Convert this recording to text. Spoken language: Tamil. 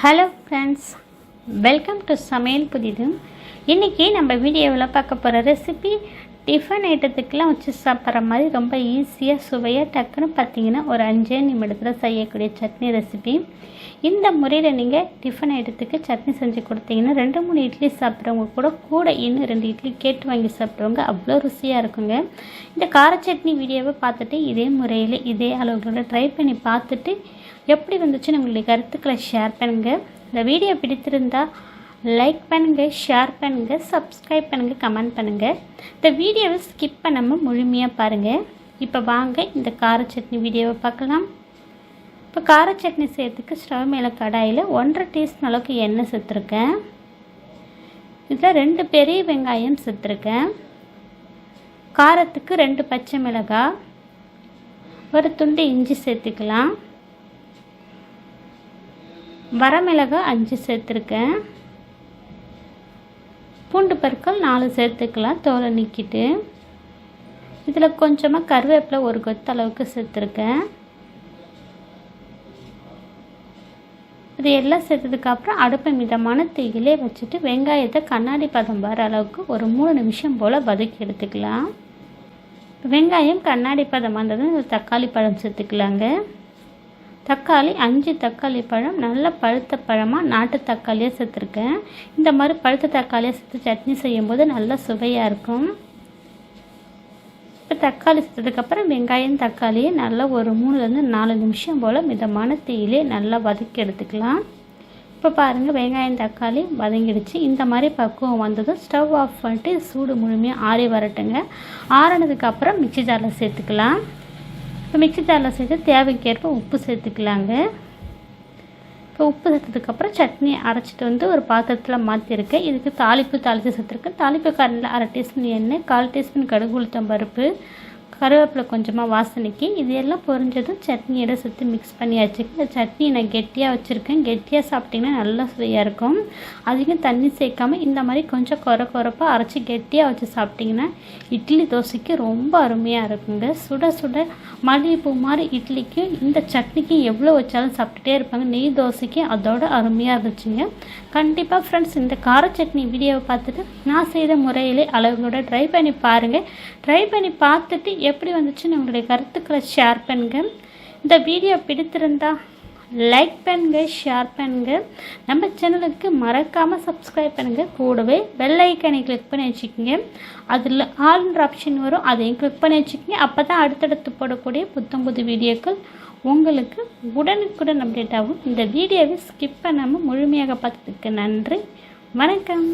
ஹலோ ஃப்ரெண்ட்ஸ் வெல்கம் டு சமையல் புதிதும். இன்றைக்கி நம்ம வீடியோவில் பார்க்க போகிற ரெசிபி டிஃபன் ஐட்டத்துக்கெலாம் வச்சு சாப்பிட்ற மாதிரி ரொம்ப ஈஸியாக சுவையாக டக்குன்னு பார்த்தீங்கன்னா ஒரு அஞ்சே நிமிடத்தில் செய்யக்கூடிய சட்னி ரெசிபி இந்த முறையில் நீங்கள் டிஃபன் ஐட்டத்துக்கு சட்னி செஞ்சு கொடுத்தீங்கன்னா ரெண்டு மூணு இட்லி சாப்பிட்றவங்க கூட கூட இன்னும் ரெண்டு இட்லி கேட்டு வாங்கி சாப்பிட்றவங்க அவ்வளோ ருசியாக இருக்குங்க. இந்த கார சட்னி வீடியோவை பார்த்துட்டு இதே முறையில் இதே அளவுகளோட ட்ரை பண்ணி பார்த்துட்டு எப்படி வந்துச்சுன்னு உங்களுடைய கருத்துக்களை ஷேர் பண்ணுங்கள் இந்த வீடியோ பிடித்திருந்தால் லைக் பண்ணுங்கள் ஷேர் பண்ணுங்கள் சப்ஸ்கிரைப் பண்ணுங்கள் கமெண்ட் பண்ணுங்கள் இந்த வீடியோவை ஸ்கிப் பண்ணாமல் முழுமையாக பாருங்கள் இப்போ வாங்க இந்த கார சட்னி வீடியோவை பார்க்கலாம். இப்போ கார சட்னி செய்யறதுக்கு ஸ்டவ் மேலே கடாயில் ஒன்றரை டீஸ்பூன் அளவுக்கு எண்ணெய் சேர்த்துருக்கேன். இதில் ரெண்டு பெரிய வெங்காயம் சேர்த்துருக்கேன். காரத்துக்கு ரெண்டு பச்சை மிளகாய் ஒரு துண்டு இஞ்சி சேர்த்துக்கலாம். வரமிளகாய் அஞ்சு சேர்த்துருக்கேன். பூண்டு பற்கள் நாலு சேர்த்துக்கலாம் தோலை நீக்கிட்டு. இதில் கொஞ்சமாக கருவேப்பிலை ஒரு கொத்து அளவுக்கு சேர்த்துருக்கேன். இது எல்லாம் சேர்த்ததுக்கப்புறம் அடுப்பை மிதமான தீயிலே வச்சுட்டு வெங்காயத்தை கண்ணாடி பதம் வர அளவுக்கு ஒரு மூணு நிமிஷம் போல் வதக்கி எடுத்துக்கலாம். வெங்காயம் கண்ணாடி பதம் வந்ததும் தக்காளி பழம் சேர்த்துக்கலாங்க. தக்காளி அஞ்சு தக்காளி பழம் நல்ல பழுத்த பழமாக நாட்டு தக்காளியாக சேர்த்துருக்கேன். இந்த மாதிரி பழுத்த தக்காளியாக சேர்த்து சட்னி செய்யும்போது நல்லா சுவையாக இருக்கும். இப்போ தக்காளி சேர்த்ததுக்கப்புறம் வெங்காயம் தக்காளியை நல்லா ஒரு மூணுலேருந்து நாலு நிமிஷம் போல் மிதமான தீயிலே நல்லா வதக்கி எடுத்துக்கலாம். இப்போ பாருங்கள் வெங்காயம் தக்காளி வதங்கிடுச்சு. இந்த மாதிரி பக்குவம் வந்ததும் ஸ்டவ் ஆஃப் பண்ணிட்டு சூடு முழுமையாக ஆறி வரட்டுங்க. ஆறினதுக்கப்புறம் மிக்சி ஜாரில் சேர்த்துக்கலாம். இப்போ மிக்சி ஜாரில் சேர்த்து தேவைக்கேற்ப உப்பு சேர்த்துக்கலாங்க. இப்போ உப்பு சேர்த்ததுக்கப்புறம் சட்னி அரைச்சிட்டு வந்து ஒரு பாத்திரத்தில் மாற்றிருக்கேன் இதுக்கு தாளிப்பு தாளித்து சேர்த்துருக்கேன். தாளிப்பு கரண்டில் அரை டீஸ்பூன் எண்ணெய் கால் டீஸ்பூன் கடுகு உளுத்தம் பருப்பு கருவேப்பிலை கொஞ்சமாக வாசனைக்கு இது எல்லாம் பொரிஞ்சதும் சட்னியோட சேர்த்து மிக்ஸ் பண்ணியாச்சு. இந்த சட்னி நான் கெட்டியாக வச்சுருக்கேன். கெட்டியாக சாப்பிட்டிங்கன்னா நல்லா சுவையாக இருக்கும். அதிகம் தண்ணி சேர்க்காம இந்த மாதிரி கொஞ்சம் குறை குறைப்பாக அரைச்சி கெட்டியாக வச்சு சாப்பிட்டிங்கன்னா இட்லி தோசைக்கு ரொம்ப அருமையாக இருக்குங்க. சுட சுட மல்லிகைப்பூ மாதிரி இட்லிக்கும் இந்த சட்னிக்கும் எவ்வளோ வச்சாலும் சாப்பிட்டுட்டே இருப்பாங்க. நெய் தோசைக்கு அதோட அருமையாக இருந்துச்சுங்க. கண்டிப்பாக ஃப்ரெண்ட்ஸ் இந்த கார சட்னி வீடியோவை பார்த்துட்டு நான் செய்த முறையிலே அளவுகளோட ட்ரை பண்ணி பாருங்கள் ட்ரை பண்ணி பார்த்துட்டு எப்படி வந்துச்சுன்னு உங்களுடைய கருத்துக்களை ஷேர் பண்ணுங்க. இந்த வீடியோ பிடித்திருந்தா லைக் பண்ணுங்க ஷேர் பண்ணுங்க. நம்ம சேனலுக்கு மறக்காமல் சப்ஸ்கிரைப் பண்ணுங்கள் கூடவே பெல் ஐக்கனை கிளிக் பண்ணி வச்சுக்கோங்க. அதில் ஆல்ன்ற ஆப்ஷன் வரும். அதையும் கிளிக் பண்ணி வச்சுக்கோங்க. அப்போ தான் அடுத்தடுத்து போடக்கூடிய புத்தம் புது வீடியோக்கள் உங்களுக்கு உடனுக்குடன் அப்டேட் ஆகும். இந்த வீடியோவை ஸ்கிப் பண்ணாமல் முழுமையாக பார்த்ததுக்கு நன்றி. வணக்கம்.